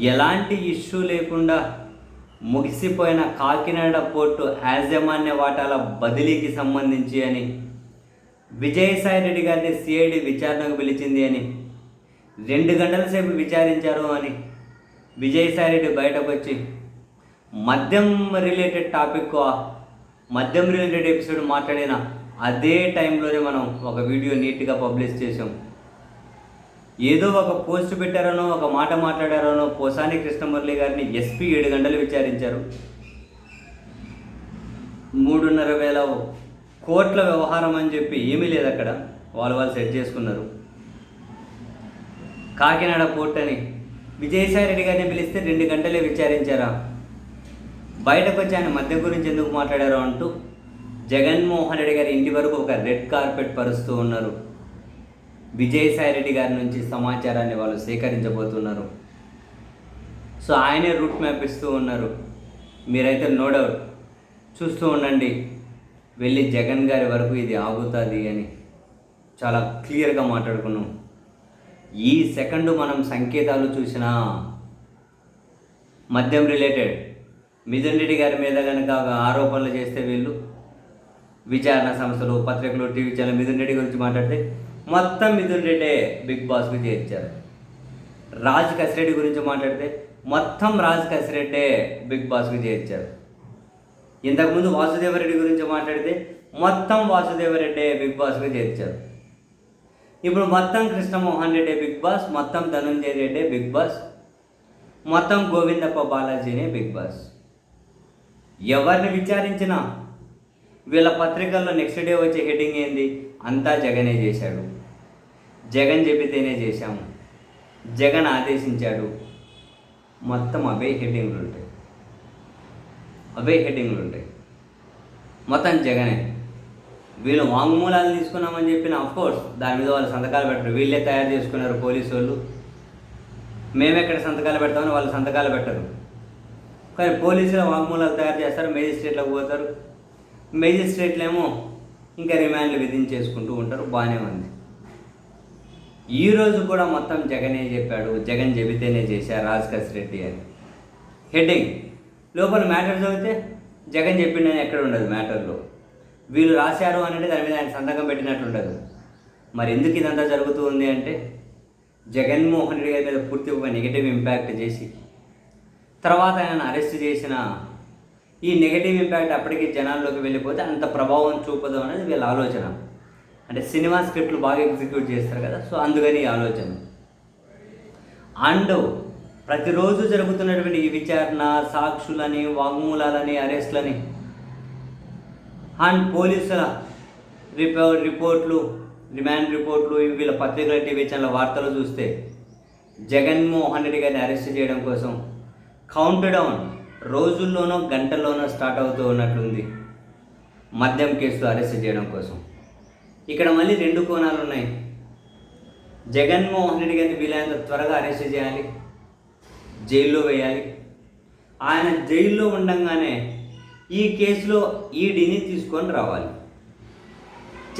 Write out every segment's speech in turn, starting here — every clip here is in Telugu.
ఎలాంటి ఇష్యూ లేకుండా ముగిసిపోయిన కాకినాడ పోర్టు యాజమాన్య వాటాల బదిలీకి సంబంధించి అని విజయసాయి రెడ్డి గారిని సిఐడి విచారణకు పిలిచింది అని రెండు గంటల సేపు విచారించారు అని విజయసాయి రెడ్డి బయటకు వచ్చి మద్యం రిలేటెడ్ టాపిక్ మద్యం రిలేటెడ్ ఎపిసోడ్ మాట్లాడిన అదే టైంలోనే మనం ఒక వీడియో నీట్గా పబ్లిష్ చేసాం ఏదో ఒక పోస్ట్ పెట్టారనో ఒక మాట మాట్లాడారనో పోసాని కృష్ణమురళి గారిని ఎస్పీ ఏడు గంటలు విచారించారు. మూడున్నర వేల కోట్ల వ్యవహారం అని చెప్పి ఏమీ లేదు అక్కడ. వాళ్ళు వాళ్ళు సెట్ చేసుకున్నారు. కాకినాడ కోర్టు అని విజయసాయి రెడ్డి గారిని పిలిస్తే రెండు గంటలే విచారించారా? బయటకు వచ్చి ఆయన మద్యం గురించి ఎందుకు మాట్లాడారో అంటూ జగన్మోహన్ రెడ్డి గారి ఇంటి వరకు ఒక రెడ్ కార్పెట్ పరుస్తూ ఉన్నారు. విజయసాయి రెడ్డి గారి నుంచి సమాచారాన్ని వాళ్ళు సేకరించబోతున్నారు. సో ఆయనే రూట్ మ్యాప్ ఇస్తూ ఉన్నారు. మీరైతే నో డౌట్. చూస్తూ ఉండండి. వెళ్ళి జగన్ గారి వరకు ఇది ఆగుతుంది అని చాలా క్లియర్గా మాట్లాడుకున్నాం. ఈ సెకండ్ మనం సంకేతాలు చూసినా మద్యం రిలేటెడ్. మిథున్ రెడ్డి గారి మీద కనుక ఆరోపణలు చేస్తే వీళ్ళు విచారణ సంస్థలు పత్రికలు టీవీ ఛానల్ మిథున్ రెడ్డి గురించి మాట్లాడితే మొత్తం మిథున్ రెడ్డే బిగ్ బాస్కి చేర్చారు రాజ్ కసిరెడ్డి గురించి మాట్లాడితే మొత్తం రాజ్ కసిరెడ్డే బిగ్ బాస్కి చేర్చారు ఇంతకుముందు వాసుదేవరెడ్డి గురించి మాట్లాడితే మొత్తం వాసుదేవరెడ్డే బిగ్ బాస్కి చేర్చారు ఇప్పుడు మొత్తం కృష్ణమోహన్ రెడ్డి బిగ్ బాస్ మొత్తం ధనంజయ రెడ్డి బిగ్ బాస్ మొత్తం గోవిందప్ప బాలాజీనే బిగ్ బాస్. ఎవరిని విచారించినా వీళ్ళ పత్రికల్లో నెక్స్ట్ డే వచ్చే హెడ్డింగ్ ఏంది? అంతా జగనే చేశాడు. జగన్ చెబితేనే చేశాము జగన్ ఆదేశించాడు. మొత్తం అవే హెడ్డింగ్లు ఉంటాయి. అవే హెడ్డింగ్లు ఉంటాయి. మొత్తం జగనే. వీళ్ళు వాంగ్మూలాలు తీసుకున్నామని చెప్పిన కోర్స్ దాని మీద వాళ్ళు సంతకాలు పెట్టరు. వీళ్ళే తయారు చేసుకున్నారు పోలీసు వాళ్ళు. మేమెక్కడ సంతకాలు పెడతామని వాళ్ళు సంతకాలు పెట్టరు. కానీ పోలీసులు వాంగ్మూలాలు తయారు చేస్తారు మేజిస్ట్రేట్లకు పోతారు. మేజిస్ట్రేట్లు ఏమో ఇంకా రిమాండ్లు విధించేసుకుంటూ ఉంటారు బాగానే ఉంది. ఈ రోజు కూడా మొత్తం జగనే చెప్పాడు జగన్ చెబితేనే చేశారు రాజకాశ్ రెడ్డి అని. హెడ్డింగ్ లోపల మ్యాటర్ చదివితే జగన్ చెప్పిండని ఎక్కడ ఉండదు మ్యాటర్లో వీళ్ళు రాశారు అని అంటే దాని మీద ఆయన సంతకం పెట్టినట్టు ఉండదు మరి ఎందుకు ఇదంతా జరుగుతూ ఉంది అంటే జగన్మోహన్ రెడ్డి గారి మీద పూర్తి ఒక నెగిటివ్ ఇంపాక్ట్ చేసి తర్వాత ఆయన అరెస్ట్ చేసిన ఈ నెగిటివ్ ఇంపాక్ట్ అప్పటికి జనాల్లోకి వెళ్ళిపోతే అంత ప్రభావం చూపదు అనేది వీళ్ళ ఆలోచన. అంటే సినిమా స్క్రిప్ట్లు బాగా ఎగ్జిక్యూట్ చేస్తారు కదా సో అందుకని ఈ ఆలోచన. అండ్ ప్రతిరోజు జరుగుతున్నటువంటి ఈ విచారణ సాక్షులని వాంగ్మూలాలని అరెస్ట్లని అండ్ పోలీసుల రిపో రిపోర్ట్లు రిమాండ్ రిపోర్ట్లు ఇవి వీళ్ళ పత్రికల టీవీ ఛానల్ వార్తలు చూస్తే జగన్మోహన్ రెడ్డి గారిని అరెస్ట్ చేయడం కోసం కౌంట్ డౌన్ రోజుల్లోనో గంటల్లోనో స్టార్ట్ అవుతూ ఉన్నట్లుంది. మద్యం కేసులో అరెస్ట్ చేయడం కోసం. ఇక్కడ మళ్ళీ రెండు కోణాలు ఉన్నాయి. జగన్మోహన్ రెడ్డి గారిని వీలైనంత త్వరగా అరెస్ట్ చేయాలి. జైల్లో వేయాలి. ఆయన జైల్లో ఉండంగానే ఈ కేసులో ఈడీని తీసుకొని రావాలి.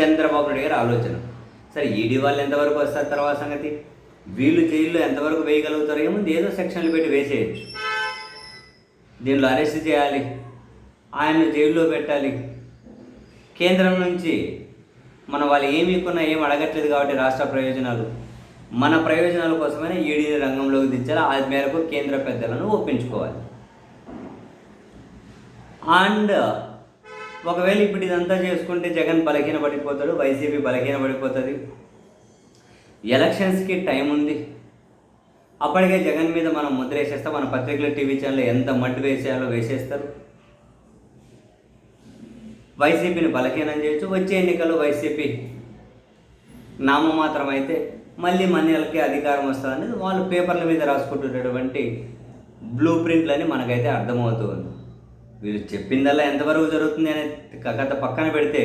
చంద్రబాబు నాయుడు గారి ఆలోచన. సరే ఈడీ వాళ్ళు ఎంతవరకు వస్తారు తర్వాత సంగతి? వీళ్ళు జైల్లో ఎంతవరకు వేయగలుగుతారో ఏముంది? ఏదో సెక్షన్లు పెట్టి వేసేయచ్చు. దీనిలో అరెస్ట్ చేయాలి. ఆయన్ను జైల్లో పెట్టాలి. కేంద్రం నుంచి మన వాళ్ళు ఏమి కొన్నా ఏం అడగట్లేదు కాబట్టి రాష్ట్ర ప్రయోజనాలు. మన ప్రయోజనాల కోసమైనా ఈడీని రంగంలోకి దించాలి. ఆ మేరకు కేంద్ర పెద్దలను ఒప్పించుకోవాలి. అండ్ ఒకవేళ ఇప్పుడు ఇదంతా చేసుకుంటే జగన్ బలహీన పడిపోతాడు వైసీపీ బలహీన పడిపోతుంది ఎలక్షన్స్కి టైం ఉంది అప్పటికే జగన్ మీద మనం ముద్ర వేసేస్తాం మన పత్రికలు టీవీ ఛానల్ ఎంత మడ్డు వేసేయాలో వేసేస్తారు. వైసీపీని బలహీనం చేయొచ్చు. వచ్చే ఎన్నికల్లో వైసీపీ నామమాత్రం అయితే మళ్ళీ మన్యాలకి అధికారం వస్తుంది వాళ్ళు పేపర్ల మీద రాసుకుంటున్నటువంటి బ్లూ ప్రింట్లని మనకైతే అర్థమవుతూ ఉంది వీళ్ళు చెప్పిందల్లా ఎంతవరకు జరుగుతుంది అనే కథ పక్కన పెడితే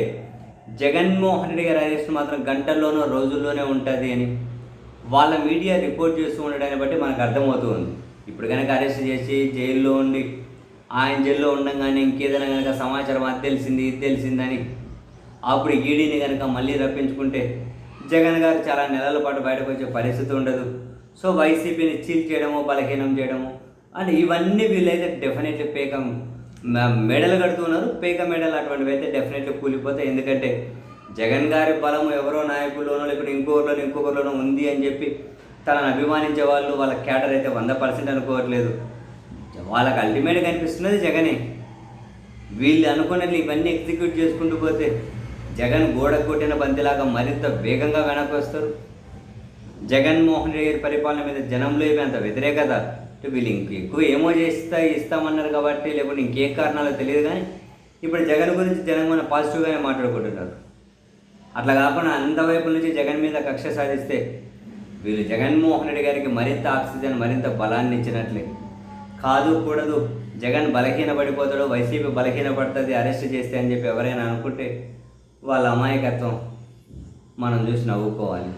జగన్మోహన్ రెడ్డి గారి అరెస్ట్ మాత్రం గంటల్లోనో రోజుల్లోనే ఉంటుంది అని వాళ్ళ మీడియా రిపోర్ట్ చేస్తూ ఉండడాన్ని బట్టి మనకు అర్థమవుతూ ఉంది ఇప్పుడు కనుక అరెస్ట్ చేసి జైల్లో ఉండి ఆయన జైల్లో ఉండగానే ఇంకేదైనా కనుక సమాచారం అది తెలిసింది ఇది తెలిసిందని అప్పుడు ఈడీని కనుక మళ్ళీ రప్పించుకుంటే జగన్ గారు చాలా నెలల పాటు బయటకు వచ్చే పరిస్థితి ఉండదు. సో వైసీపీని చీల్ చేయడము బలహీనం చేయడము అంటే ఇవన్నీ వీళ్ళైతే డెఫినెట్లీ పేక మెడలు కడుతున్నారు. పేక మెడలు అటువంటివి అయితే డెఫినెట్లీ కూలిపోతాయి. ఎందుకంటే జగన్ గారి బలం ఎవరో నాయకుల్లోనో లేకపోతే ఇంకొకరిలోనో ఇంకొకరిలోనో ఉంది అని చెప్పి తనను అభిమానించే వాళ్ళు వాళ్ళ క్యాడర్ అయితే వంద పర్సెంట్ అనుకోవట్లేదు. వాళ్ళకి అల్టిమేట్గా అనిపిస్తున్నది జగనే. వీళ్ళు అనుకున్నట్లు ఇవన్నీ ఎగ్జిక్యూట్ చేసుకుంటూ పోతే జగన్ గోడ కొట్టిన బంతిలాగా మరింత వేగంగా వెనక్కి వస్తారు జగన్మోహన్ రెడ్డి గారి పరిపాలన మీద జనంలో ఏమి అంత వ్యతిరేకత. వీళ్ళు ఇంక ఎక్కువ ఏమో చేస్తా ఇస్తామన్నారు కాబట్టి లేకుంటే ఇంకేం కారణాలో తెలియదు కానీ ఇప్పుడు జగన్ గురించి జనం మన పాజిటివ్గానే మాట్లాడుకుంటున్నారు. అట్లా కాకుండా అంత వైపు నుంచి జగన్ మీద కక్ష సాధిస్తే వీళ్ళు జగన్మోహన్ రెడ్డి గారికి మరింత ఆక్సిజన్ మరింత బలాన్ని ఇచ్చినట్లే. కాదు కూడదు. జగన్ బలహీన పడిపోతాడు వైసీపీ బలహీన పడుతుంది అరెస్ట్ చేస్తే అని చెప్పి ఎవరైనా అనుకుంటే వాళ్ళ అమాయకత్వం మనం చూసి నవ్వుకోవాలి.